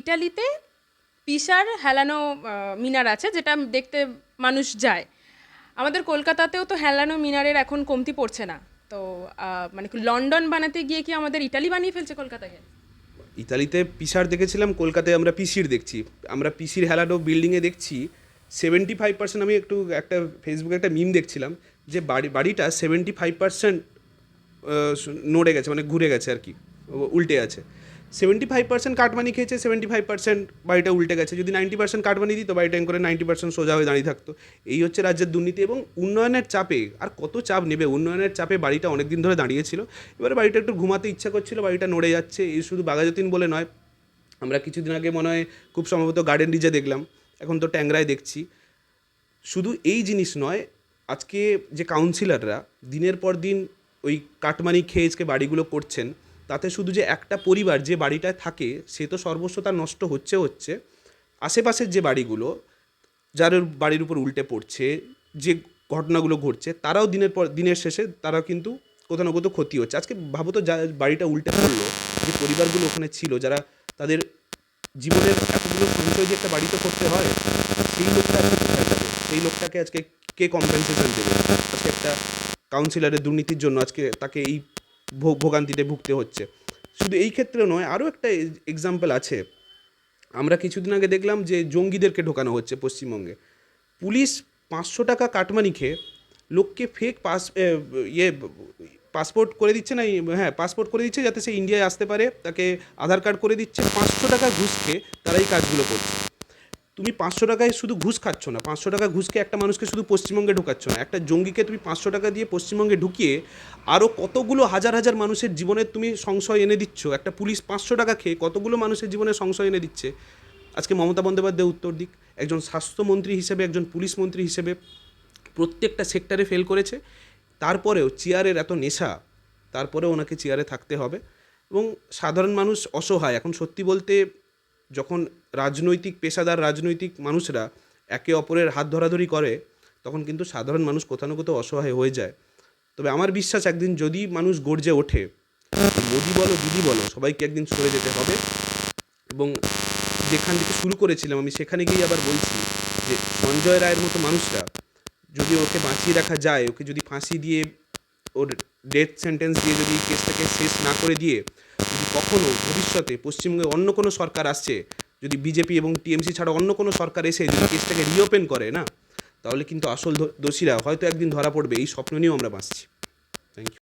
ইটালিতে পিসার হেলানো মিনার আছে, যেটা দেখতে মানুষ যায়। আমাদের কলকাতাতেও তো হেলানো মিনারের এখন কমতি পড়ছে না। তো মানে লন্ডন বানাতে গিয়ে কি আমাদের ইটালি বানিয়ে ফেলছে কলকাতাকে? ইতালিতে পিসার দেখেছিলাম, কলকাতায় আমরা পিসির দেখছি। আমরা পিসির হেলানো বিল্ডিংয়ে দেখছি সেভেন্টি ফাইভ পার্সেন্ট আমি একটু একটা ফেসবুকে একটা মিম দেখছিলাম, যে বাড়ি, বাড়িটা সেভেন্টি ফাইভ পার্সেন্ট নড়ে গেছে মানে ঘুরে গেছে আর কি, উল্টে আছে। Seventy five percent cut money খেয়েছে, সেভেন্টি ফাইভ পার্সেন্ট বাড়িটা উল্টে গেছে। যদি নাইনটি পার্সেন্ট কাটমানি দিত, বাড়িটা করে নাইনটি পার্সেন্ট সোজা হয়ে দাঁড়িয়ে থাকতো। এই হচ্ছে রাজ্যের দুর্নীতি এবং উন্নয়নের চাপে আর কত চাপ নেবে? উন্নয়নের চাপে বাড়িটা অনেক দিন ধরে দাঁড়িয়েছিল। এবারে বাড়িটা একটু ঘুমাতে ইচ্ছা করছিল, বাড়িটা নড়ে যাচ্ছে। এই শুধু বাঘাযতীন বলে নয়, আমরা কিছুদিন আগে মনে হয় খুব সম্ভবত গার্ডেন রিজে দেখলাম। এখন তো ট্যাংরায় দেখছি। শুধু এই জিনিস নয়, আজকে যে কাউন্সিলররা দিনের পর দিন ওই কাটমানি খেয়ে আজকে বাড়িগুলো করছেন তাতে শুধু যে একটা পরিবার যে বাড়িটায় থাকে, সে তো সর্বস্ব তার নষ্ট হচ্ছে হচ্ছে। আশেপাশের যে বাড়িগুলো যার বাড়ির উপর উল্টে পড়ছে, যে ঘটনাগুলো ঘটছে, তারাও দিনের পর, দিনের শেষে তারা কিন্তু কোথাও না কোথাও ক্ষতি হচ্ছে। আজকে ভাবো তো যা বাড়িটা উল্টে পড়ল, যে পরিবারগুলো ওখানে ছিল, যারা তাদের জীবনের এতগুলো সঞ্চয় যে একটা বাড়িতে করতে হয়, সেই লোকটা কোথায় যাবে? সেই লোকটাকে আজকে কে কম্পেনসেশন দেবে? আজকে একটা কাউন্সিলরের দুর্নীতির জন্য আজকে তাকে এই ভোগান্তিতে ভুগতে হচ্ছে। শুধু এই ক্ষেত্রে নয়, আরও একটা এক্সাম্পল আছে। আমরা কিছুদিন আগে দেখলাম যে জঙ্গিদেরকে ঢোকানো হচ্ছে পশ্চিমবঙ্গে। পুলিশ পাঁচশো টাকা কাটমানি খেয়ে লোককে ফেক পাস ইয়ে পাসপোর্ট করে দিচ্ছে না হ্যাঁ পাসপোর্ট করে দিচ্ছে যাতে সে ইন্ডিয়ায় আসতে পারে, তাকে আধার কার্ড করে দিচ্ছে, পাঁচশো টাকা ঘুষ খেয়ে তারা এই কাজগুলো করছে। তুমি পাঁচশো টাকায় শুধু ঘুষ খাচ্ছ না, পাঁচশো টাকা ঘুষকে একটা মানুষকে শুধু পশ্চিমবঙ্গে ঢুকাচ্ছ না, একটা জঙ্গিকে তুমি পাঁচশো টাকা দিয়ে পশ্চিমবঙ্গে ঢুকিয়ে আরও কতগুলো হাজার হাজার মানুষের জীবনে তুমি সংশয় এনে দিচ্ছ? একটা পুলিশ পাঁচশো টাকা খেয়ে কতগুলো মানুষের জীবনে সংশয় এনে দিচ্ছে? আজকে মমতা বন্দ্যোপাধ্যায় উত্তর দিক, একজন স্বাস্থ্যমন্ত্রী হিসেবে, একজন পুলিশ মন্ত্রী হিসেবে প্রত্যেকটা সেক্টরে ফেল করেছে, তারপরেও চেয়ারের এত নেশা, তারপরেও ওনাকে চেয়ারে থাকতে হবে এবং সাধারণ মানুষ অসহায়। এখন সত্যি বলতে যখন রাজনৈতিক পেশাদার রাজনৈতিক মানুষরা একে অপরের হাত ধরাধরি করে, তখন কিন্তু সাধারণ মানুষ কোথাও না কোথাও অসহায় হয়ে যায়। তবে আমার বিশ্বাস একদিন যদি মানুষ গর্জে ওঠে, মোদি বলো, দিদি বলো, সবাইকে একদিন সরে যেতে হবে। এবং যেখান থেকে শুরু করেছিলাম, আমি সেখানে গিয়ে আবার বলছি যে সঞ্জয় রায়ের মতো মানুষরা, যদি ওকে বাঁচিয়ে রাখা যায়, ওকে যদি ফাঁসি দিয়ে ওর ডেথ সেন্টেন্স দিয়ে যদি কেসটাকে শেষ না করে দিয়ে যদি কখনও ভবিষ্যতে পশ্চিমবঙ্গে অন্য কোনো সরকার আসছে, যদি বিজেপি এবং টিএমসি ছাড়া অন্য কোনো সরকার এসে যদি কেসটাকে রিওপেন করে, না? তাহলে কিন্তু আসল দোষীরা হয়তো একদিন ধরা পড়বে, এই স্বপ্ন নিয়েও আমরা বাঁচছি। Thank you